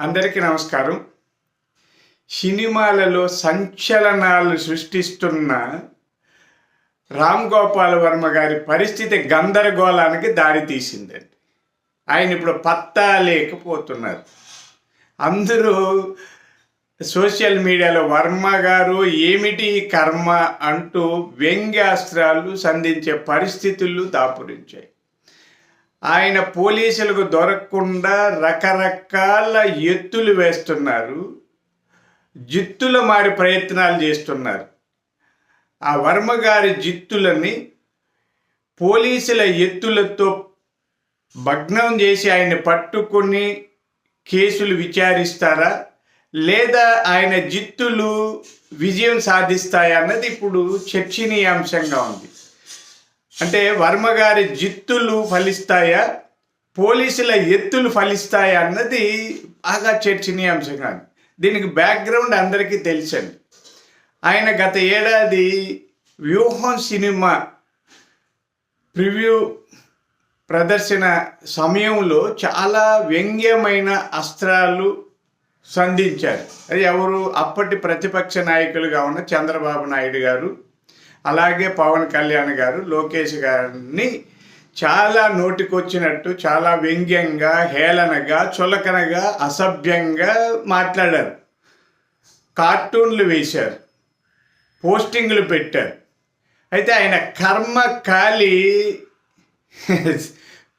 అందరికీ నమస్కారం. సినిమాలలో సంచలనాలు సృష్టిస్తున్న రామ్ గోపాల్ వర్మ గారి పరిస్థితి గందరగోళానికి దారి తీసిందండి. ఆయన ఇప్పుడు పత్తా లేకపోతున్నారు. అందరూ సోషల్ మీడియాలో వర్మ గారు ఏమిటి కర్మ అంటూ వ్యంగ్యాస్త్రాలు సంధించే పరిస్థితులు దాపురించాయి. ఆయన పోలీసులకు దొరకకుండా రకరకాల ఎత్తులు వేస్తున్నారు. జిత్తుల మారి ప్రయత్నాలు చేస్తున్నారు. ఆ వర్మ గారి జిత్తులని పోలీసుల ఎత్తులతో భగ్నం చేసి ఆయన్ని పట్టుకొని కేసులు విచారిస్తారా? లేదా ఆయన జిత్తులు విజయం సాధిస్తాయా? అన్నది ఇప్పుడు చర్చనీయాంశంగా ఉంది. అంటే వర్మ గారి జిత్తులు ఫలిస్తాయా? పోలీసుల ఎత్తులు ఫలిస్తాయా అన్నది బాగా చర్చనీయాంశంగా ఉంది దీనికి బ్యాక్గ్రౌండ్ అందరికీ తెలుసండి. ఆయన గత ఏడాది వ్యూహం సినిమా ప్రివ్యూ ప్రదర్శన సమయంలో చాలా వ్యంగ్యమైన అస్త్రాలు సంధించారు. అది ఎవరు? అప్పటి ప్రతిపక్ష నాయకులుగా ఉన్న చంద్రబాబు నాయుడు గారు. అలాగే పవన్ కళ్యాణ్ గారు లోకేష్ గారిని చాలా నోటికొచ్చినట్టు చాలా వ్యంగ్యంగా హేళనగా చులకనగా అసభ్యంగా మాట్లాడారు. కార్టూన్లు వేశారు. పోస్టింగ్లు పెట్టారు. అయితే ఆయన కర్మ కాలి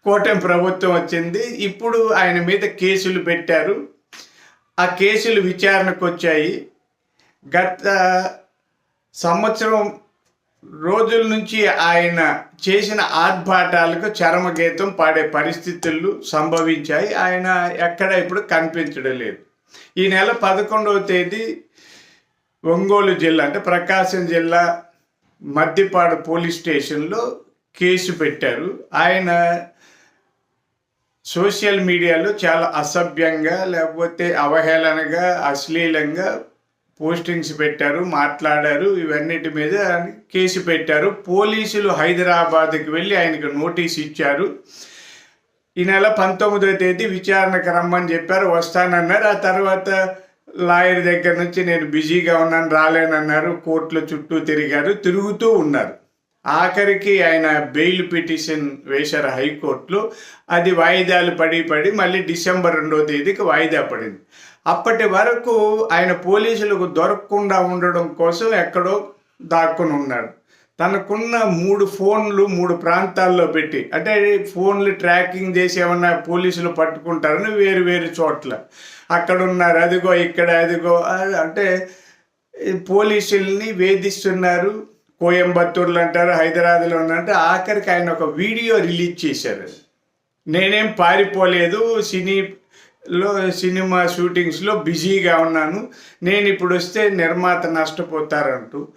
కూటమి ప్రభుత్వం వచ్చింది. ఇప్పుడు ఆయన మీద కేసులు పెట్టారు. ఆ కేసులు విచారణకు వచ్చాయి గత సంవత్సరం రోజుల నుంచి ఆయన చేసిన ఆర్భాటాలకు చరమగీతం పాడే పరిస్థితులు సంభవించాయి. ఆయన ఎక్కడ ఇప్పుడు కనిపించడం లేదు. ఈ నెల పదకొండవ తేదీ ఒంగోలు జిల్లా అంటే ప్రకాశం జిల్లా మద్దిపాడు పోలీస్ స్టేషన్లో కేసు పెట్టారు. ఆయన సోషల్ మీడియాలో చాలా అసభ్యంగా లేకపోతే అవహేళనగా అశ్లీలంగా పోస్టింగ్స్ పెట్టారు మాట్లాడారు ఇవన్నిటి మీద కేసు పెట్టారు. పోలీసులు హైదరాబాద్కి వెళ్ళి ఆయనకు నోటీస్ ఇచ్చారు. ఈ నెల పంతొమ్మిదవ తేదీ విచారణకు రమ్మని చెప్పారు వస్తానన్నారు. ఆ తర్వాత లాయర్ దగ్గర నుంచి నేను బిజీగా ఉన్నాను రాలేనన్నారు. కోర్టుల చుట్టూ తిరిగారు తిరుగుతూ ఉన్నారు. ఆఖరికి ఆయన బెయిల్ పిటిషన్ వేశారు హైకోర్టులో. అది వాయిదాలు పడి పడి మళ్ళీ డిసెంబర్ రెండో తేదీకి వాయిదా పడింది. అప్పటి వరకు ఆయన పోలీసులకు దొరకకుండా ఉండడం కోసం ఎక్కడో దాక్కుని ఉన్నాడు. తనకున్న మూడు ఫోన్లు మూడు ప్రాంతాల్లో పెట్టి అంటే ఫోన్లు ట్రాకింగ్ చేసి ఏమన్నా పోలీసులు పట్టుకుంటారని వేరు వేరు చోట్ల. అక్కడ ఉన్నారు అదిగో ఇక్కడ అదిగో అంటే పోలీసుల్ని వేధిస్తున్నారు. కోయంబత్తూర్లు అంటారు హైదరాబాద్లో ఉన్నారంటే ఆఖరికి ఆయన ఒక వీడియో రిలీజ్ చేశారు. నేనేం పారిపోలేదు సినీ లో సినిమా షూటింగ్స్లో బిజీగా ఉన్నాను. నేను ఇప్పుడు వస్తే నిర్మాత నష్టపోతారంటూ.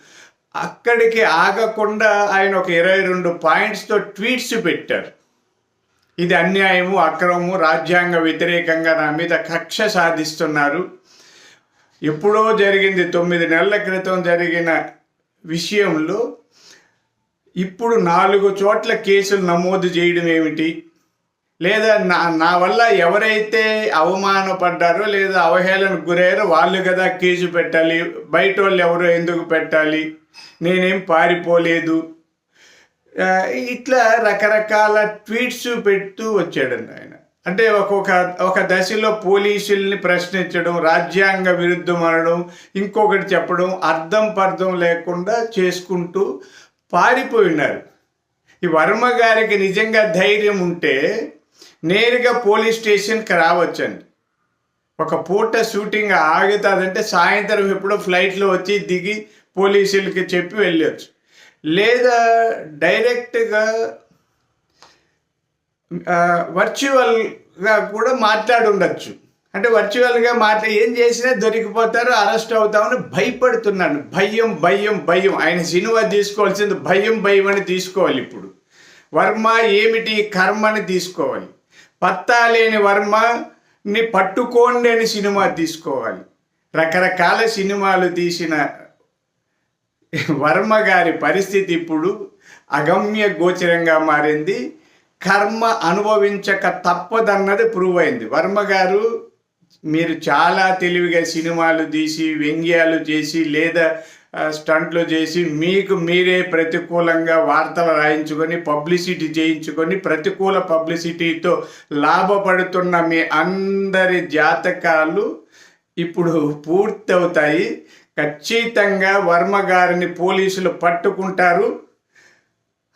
అక్కడికి ఆగకుండా ఆయన ఒక ఇరవై రెండు పాయింట్స్తో ట్వీట్స్ పెట్టారు. ఇది అన్యాయము అక్రమము రాజ్యాంగ వ్యతిరేకంగా నా మీద కక్ష సాధిస్తున్నారు. ఎప్పుడో జరిగింది తొమ్మిది నెలల క్రితం జరిగిన విషయంలో ఇప్పుడు నాలుగు చోట్ల కేసులు నమోదు చేయడం ఏమిటి? లేదా నా నా వల్ల ఎవరైతే అవమానపడ్డారో లేదా అవహేళనకు గురయ్యారో వాళ్ళు కదా కేసు పెట్టాలి బయట వాళ్ళు ఎవరో ఎందుకు పెట్టాలి నేనేం పారిపోలేదు. ఇట్లా రకరకాల ట్వీట్స్ పెడుతూ వచ్చాడండి ఆయన. అంటే ఒక్కొక్క ఒక దశలో పోలీసుల్ని ప్రశ్నించడం రాజ్యాంగ విరుద్ధం అనడం ఇంకొకటి చెప్పడం అర్థం పర్థం లేకుండా చేసుకుంటూ పారిపోయినారు. ఈ వర్మ గారికి నిజంగా ధైర్యం ఉంటే నేరుగా పోలీస్ స్టేషన్కి రావచ్చండి. ఒక పూట షూటింగ్ ఆగుతుందంటే సాయంత్రం ఎప్పుడో ఫ్లైట్లో వచ్చి దిగి పోలీసులకి చెప్పి వెళ్ళొచ్చు. లేదా డైరెక్ట్గా వర్చువల్గా కూడా మాట్లాడి ఉండొచ్చు అంటే వర్చువల్గా మాట్లా ఏం చేసినా దొరికిపోతారు అరెస్ట్ అవుతామని భయపడుతున్నాను. భయం భయం భయం. ఆయన సినిమా తీసుకోవాల్సింది భయం భయం అని తీసుకోవాలి ఇప్పుడు. వర్మ ఏమిటి కర్మని తీసుకోవాలి. పత్తా లేని వర్మని పట్టుకోండి అని సినిమా తీసుకోవాలి. రకరకాల సినిమాలు తీసిన వర్మ గారి పరిస్థితి ఇప్పుడు అగమ్య గోచరంగా మారింది. కర్మ అనుభవించక తప్పదన్నది ప్రూవ్ అయింది. వర్మ గారు మీరు చాలా తెలివిగా సినిమాలు తీసి వ్యంగ్యాలు చేసి లేదా స్టంట్లు చేసి మీకు మీరే ప్రతికూలంగా వార్తలు రాయించుకొని పబ్లిసిటీ చేయించుకొని ప్రతికూల పబ్లిసిటీతో లాభపడుతున్న మీ అందరి జాతకాలు ఇప్పుడు పూర్తవుతాయి. ఖచ్చితంగా వర్మ గారిని పోలీసులు పట్టుకుంటారు.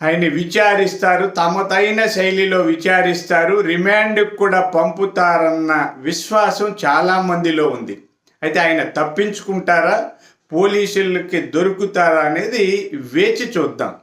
ఆయన్ని విచారిస్తారు తమతైన శైలిలో విచారిస్తారు రిమాండ్కి కూడా పంపుతారన్న విశ్వాసం చాలా మందిలో ఉంది. అయితే ఆయన తప్పించుకుంటారా? పోలీసులకి దొరుకుతారా అనేది వేచి చూద్దాం.